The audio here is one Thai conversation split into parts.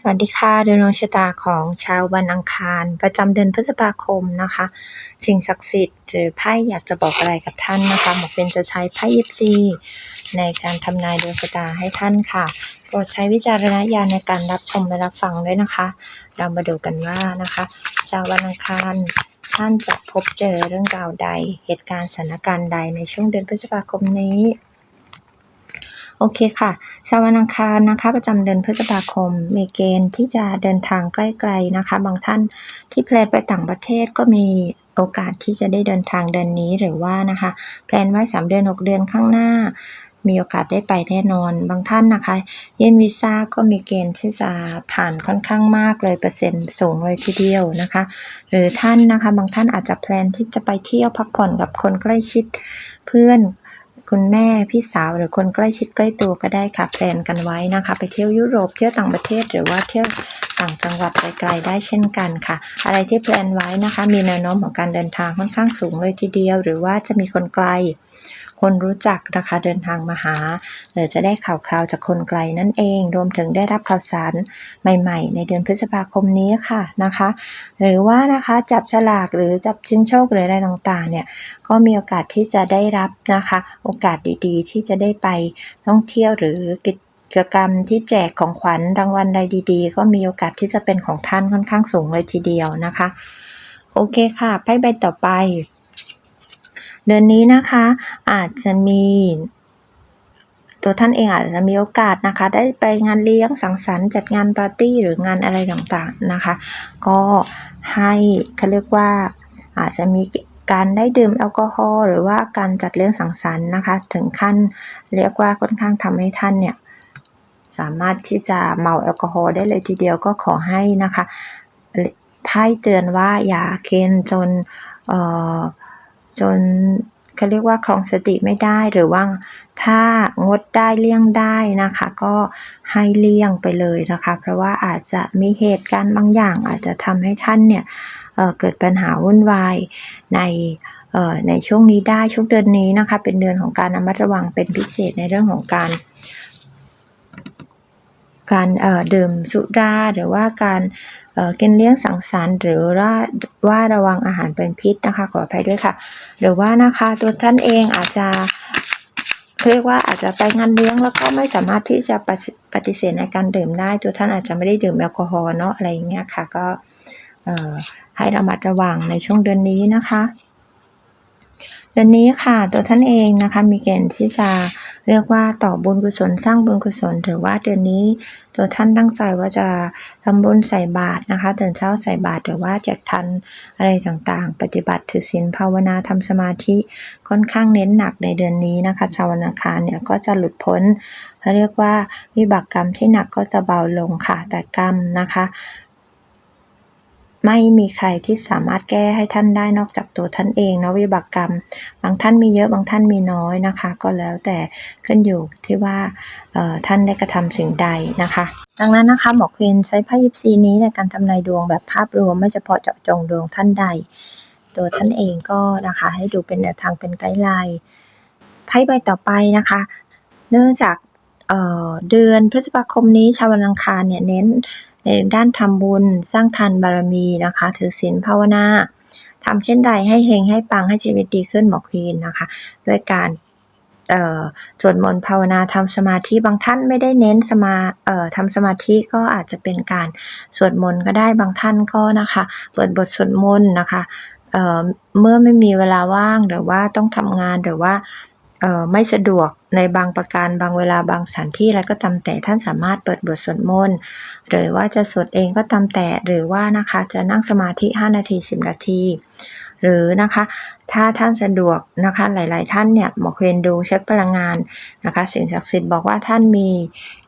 สวัสดีค่ะดวงดวงชะตาของชาววันอังคาร ประจำเดือนพฤษภาคมนะคะ สิ่งศักดิ์สิทธิ์หรือไพ่อยากจะบอกอะไรกับท่านนะคะหมอเป็นจะใช้ไพ่ยิปซีในการทำนายดวงชะตาให้ท่านค่ะโปรดใช้วิจารณญาณในการรับชมและรับฟังด้วยนะคะ เรามาดูกันว่านะคะ ชาววันอังคารท่านจะพบเจอเรื่องราวใด เหตุการณ์สถานการณ์ใดในช่วงเดือนพฤษภาคมนี้ โอเคค่ะ ชาววันอังคารนะคะ ประจำเดือนพฤษภาคม มีเกณฑ์ที่จะเดินทางใกล้ๆนะคะ บางท่านที่แพลนไปต่างประเทศก็มีโอกาสที่จะได้เดินทางเดือนนี้หรือว่านะคะแพลนไว้3เดือน 6 เดือนข้างหน้า มีโอกาสได้ไปแน่นอน บางท่านนะคะยื่นวีซ่าก็มีเกณฑ์ที่จะผ่านค่อนข้างมากเลยเปอร์เซ็นต์สูงเลยทีเดียวนะคะ หรือท่านนะคะบางท่านอาจจะแพลนที่จะไปเที่ยวพักผ่อนกับคนใกล้ชิดเพื่อน คุณแม่พี่สาวหรือคนใกล้ชิดใกล้ตัวก็ได้ค่ะแพลนกันไว้นะคะ ไปเที่ยวยุโรปเที่ยวต่างประเทศหรือว่าเที่ยวต่างจังหวัดไกลๆได้เช่นกันค่ะ อะไรที่แพลนไว้นะคะ มีแนวโน้มของการเดินทางค่อนข้างสูงเลยทีเดียว หรือว่าจะมีคนไกล คนรู้จักนะคะเดินทางมาหา หรือจะได้ข่าวคราวจากคนไกลนั่นเอง รวมถึงได้รับข่าวสารใหม่ๆ ในเดือนพฤษภาคมนี้ค่ะนะคะ หรือว่านะคะจับฉลากหรือจับชิงโชคหรืออะไรต่างๆเนี่ยก็มีโอกาสที่จะได้รับนะคะ โอกาสดีๆ ที่จะได้ไปท่องเที่ยวหรือกิจกรรมที่แจกของขวัญรางวัลใดดีๆ ก็มีโอกาสที่จะเป็นของท่านค่อนข้างสูงเลยทีเดียวนะคะ โอเคค่ะไพ่ใบต่อไป เดือนนี้นะคะอาจจะมี ตัวท่านเองอาจจะมีโอกาสนะคะ ได้ไปงานเลี้ยงสังสรรค์จัดงานปาร์ตี้หรืองานอะไรต่างๆนะคะ ก็ให้เขาเรียกว่าอาจจะมีการได้ดื่มแอลกอฮอล์หรือว่าการจัดเลี้ยงสังสรรค์นะคะ ถึงขั้นเรียกว่าค่อนข้างทำให้ท่านเนี่ยสามารถที่จะเมาแอลกอฮอล์ได้เลยทีเดียวก็ขอให้นะคะไพ่เตือนว่าอย่าเคนจนเอ่อ จนเขาเรียกว่าครองสติไม่ได้หรือว่าถ้างดได้เลี่ยงได้นะคะ ก็ให้เลี่ยงไปเลยนะคะ เพราะว่าอาจจะมีเหตุการณ์บางอย่าง อาจจะทำให้ท่านเนี่ยเเกิดปัญหาวุ่นวายในในช่วงนี้ได้ช่วงเดือนนี้นะคะ เป็นเดือนของการระมัดระวังเป็นพิเศษในเรื่องของการ การดื่มสุราหรือว่าการ กินเลี้ยงสังสรรค์ หรือว่าว่าระวังอาหารเป็นพิษนะคะ ขออภัยด้วยค่ะ หรือว่านะคะตัวท่านเองอาจจะเรียกว่าอาจจะไปงานเลี้ยงแล้วก็ไม่สามารถที่จะปฏิเสธในการดื่มได้ ตัวท่านอาจจะไม่ได้ดื่มแอลกอฮอล์เนาะอะไรอย่างเงี้ยค่ะ ก็ให้ระมัดระวังในช่วงเดือนนี้นะคะ เดือนนี้ค่ะตัวท่านเองนะคะมีเกณฑ์ที่จะ เรียกว่าต่อบุญกุศลสร้างบุญกุศลหรือว่าเดือนนี้ตัวท่านตั้งใจว่าจะทำบุญใส่บาตรนะคะตื่นเช้าใส่บาตรหรือว่าแจกทันอะไรต่างๆ ปฏิบัติถือศีลภาวนาทำสมาธิค่อนข้างเน้นหนักในเดือนนี้นะคะ ชาววันอังคารเนี่ยก็จะหลุดพ้นเขาเรียกว่าวิบากกรรมที่หนักก็จะเบาลงค่ะแต่กรรมนะคะ ไม่มีใครที่สามารถแก้ให้ท่านได้นอกจากตัวท่านเองเนาะวิบากกรรม บางท่านมีเยอะบางท่านมีน้อยนะคะ ก็แล้วแต่ขึ้นอยู่ที่ว่าท่านได้กระทำสิ่งใดนะคะ ดังนั้นนะคะหมอควีนใช้ไพ่ยิปซีนี้ในการทำนายดวงแบบภาพรวมไม่เฉพาะเจาะจงดวงท่านใด ตัวท่านเองก็นะคะให้ดูเป็นแนวทางเป็นไกด์ไลน์ไพ่ใบต่อไปนะคะ เนื่องจาก เดือนพฤษภาคมนี้ชาววันอังคารเนี่ยเน้นในด้านทำบุญสร้างทานบารมีนะคะ ถือศีลภาวนาทำเช่นใดให้เฮงให้ปังให้ชีวิตดีขึ้นหมอควีนนะคะ ด้วยการสวดมนต์ภาวนาทำสมาธิบางท่านไม่ได้เน้นสมาทำสมาธิก็อาจจะเป็นการสวดมนต์ก็ได้บางท่านก็นะคะเปิดบทสวดมนต์นะคะเเมื่อไม่มีเวลาว่างหรือว่าต้องทำงานหรือว่า ไม่สะดวกในบางประการบางเวลาบางสถานที่อะไรก็ตามแต่ท่านสามารถเปิดบทสวดมนต์หรือว่าจะสวดเองก็ตามแต่หรือว่านะคะจะนั่งสมาธิ 5 นาที 10 นาที หรือนะคะถ้าท่านสะดวกนะคะหลาย ๆ ท่านเนี่ยหมอเควนดูเช็คพลังงานนะคะสิ่งศักดิ์สิทธิ์บอกว่าท่านมี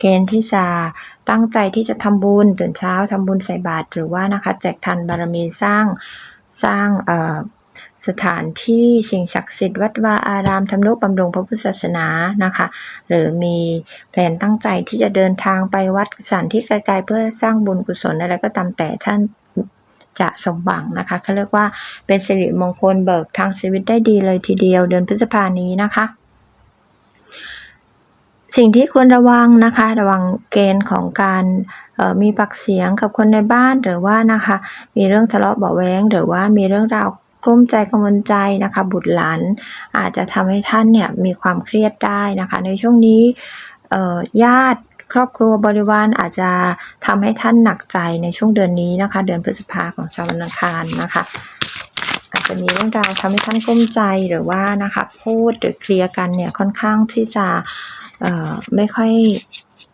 เกณฑ์ที่จะตั้งใจที่จะทำบุญตื่นเช้าทำบุญใส่บาตรหรือว่านะคะแจกทันบารมีสร้างสร้างเอ่อ สถานที่สิ่งศักดิ์สิทธิ์วัดวาอารามทำนุบำรุงพระพุทธศาสนานะคะ หรือมีแผนตั้งใจที่จะเดินทางไปวัดสถานที่ไกลๆเพื่อสร้างบุญกุศลอะไรก็ตามแต่ท่านจะสมหวังนะคะเขาเรียกว่าเป็นสิริมงคลเบิกทางชีวิตได้ดีเลยทีเดียวเดือนพฤษภานี้นะคะ สิ่งที่ควรระวังนะคะ ระวังเกณฑ์ของการมีปากเสียงกับคนในบ้านหรือว่านะคะ มีเรื่องทะเลาะเบาะแว้งหรือว่ามีเรื่องราว กลุ้มใจกังวลใจนะคะ บุตรหลานอาจจะทำให้ท่านเนี่ยมีความเครียดได้นะคะ ในช่วงนี้ญาติครอบครัวบริวารอาจจะทำให้ท่านหนักใจในช่วงเดือนนี้นะคะ เดือนพฤษภาของชาววันอังคารนะคะ อาจจะมีเรื่องราวทำให้ท่านกลุ้มใจหรือว่านะคะพูดหรือเคลียร์กันเนี่ยค่อนข้างที่จะไม่ค่อย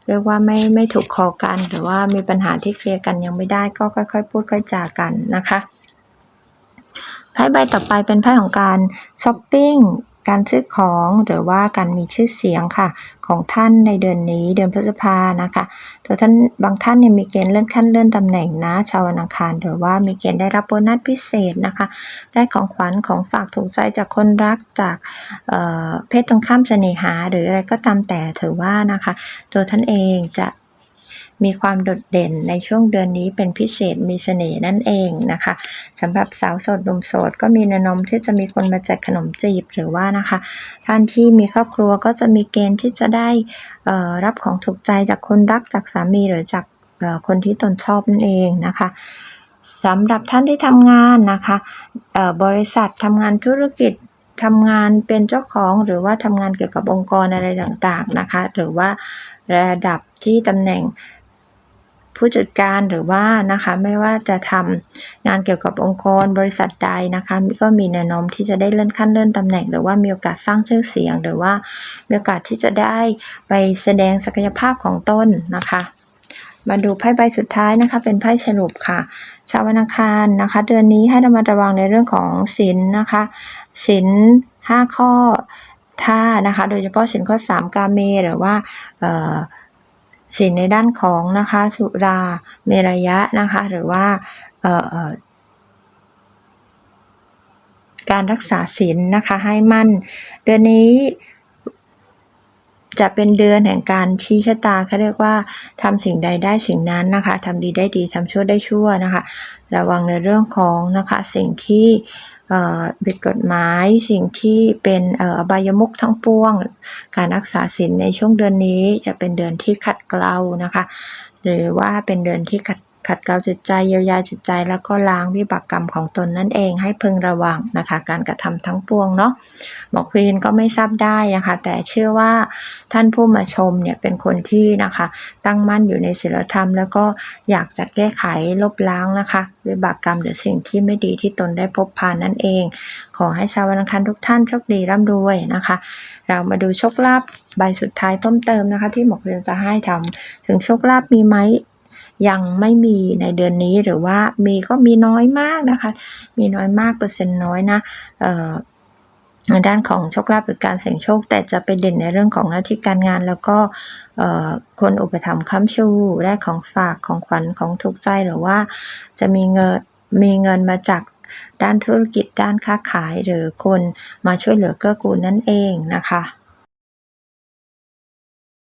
เรียกว่าไม่ไม่ถูกคอกัน หรือว่ามีปัญหาที่เคลียร์กันยังไม่ได้ก็ค่อย ๆ พูดค่อยจากันนะคะ ไพ่ใบต่อไปเป็นไพ่ของการช้อปปิ้งการซื้อของหรือว่าการมีชื่อเสียงค่ะ ของท่านในเดือนนี้เดือนพฤษภานะคะตัวท่านบางท่านเนี่ยมีเกณฑ์เลื่อนขั้นเลื่อนตำแหน่งนะ ชาวนอังคาร หรือว่ามีเกณฑ์ได้รับโบนัสพิเศษนะคะ ได้ของขวัญของฝากถูกใจจากคนรักจากเเพศตรงข้ามเสน่หา หรืออะไรก็ตามแต่ถือว่านะคะ ตัวท่านเองจะ มีความโดดเด่นในช่วงเดือนนี้เป็นพิเศษมีเสน่ห์นั่นเองนะคะสำหรับสาวโสดหนุ่มโสดก็มีแนวโน้มที่จะมีคนมาแจกขนมจีบหรือว่านะคะ ท่านที่มีครอบครัวก็จะมีเกณฑ์ที่จะได้รับของถูกใจจากคนรักจากสามีหรือจากคนที่ตนชอบนั่นเองนะคะสำหรับท่านที่ทำงานนะคะบริษัททำงานธุรกิจทำงานเป็นเจ้าของหรือว่าทำงานเกี่ยวกับองค์กรอะไรต่างๆนะคะ หรือว่าระดับที่ตำแหน่ง ผู้จัดการหรือว่านะคะไม่ว่าจะทำงานเกี่ยวกับองค์กรบริษัทใดนะคะก็มีแนวโน้มที่จะได้เลื่อนขั้นเลื่อนตำแหน่ง หรือว่ามีโอกาสสร้างชื่อเสียง หรือว่ามีโอกาสที่จะได้ไปแสดงศักยภาพของตนนะคะมาดูไพ่ใบสุดท้ายนะคะ เป็นไพ่สรุปค่ะ ชาววันอังคารนะคะ เดือนนี้ให้ระมัดระวังในเรื่องของศีลนะคะศีลห้าข้อถ้านะคะ โดยเฉพาะศีลข้อสามกาเม หรือว่า ศีลในด้านของนะคะสุราเมรยะนะคะหรือว่าการรักษาศีลนะคะให้มั่น เดือนนี้จะเป็นเดือนแห่งการชี้ชะตาเขาเรียกว่าทำสิ่งใดได้สิ่งนั้นนะคะทำดีได้ดีทำชั่วได้ชั่วนะคะ ระวังในเรื่องของนะคะสิ่งที่ ผิดกฎหมายสิ่งที่เป็นอบายมุกทั้งปวง การรักษาศีลในช่วงเดือนนี้จะเป็นเดือนที่ขัดเกลานะคะ หรือว่าเป็นเดือนที่ขัด ขัดเกลาจิตใจเยียวยาจิตใจ แล้วก็ล้างวิบากกรรมของตนนั่นเอง ให้พึงระวังนะคะ การกระทำทั้งปวงเนาะหมอควีนก็ไม่ทราบได้นะคะ แต่เชื่อว่าท่านผู้มาชมเนี่ยเป็นคนที่นะคะ ตั้งมั่นอยู่ในศีลธรรม แล้วก็อยากจะแก้ไขลบล้างนะคะ วิบากกรรมหรือสิ่งที่ไม่ดีที่ตนได้พบผ่านนั่นเอง ขอให้ชาววันอังคารทุกท่านโชคดีร่ำรวยนะคะ เรามาดูโชคลาภใบสุดท้ายเพิ่มเติมนะคะ ที่หมอควีนจะให้ทำถึงโชคลาภมีไหม ยังไม่มีในเดือนนี้หรือว่ามีก็มีน้อยมากนะคะ มีน้อยมากเปอร์เซ็นต์น้อยนะเอ่อในด้านของโชคลาภหรือการเสี่ยงโชค แต่จะไปเด่นในเรื่องของหน้าที่การงาน แล้วก็คนอุปถัมภ์ค้ำชูได้ของฝากของขวัญของถูกใจหรือว่าจะมีเงินมีเงินมาจากด้านธุรกิจด้านค้าขายหรือคนมาช่วยเหลือเกื้อกูลนั่นเองนะคะ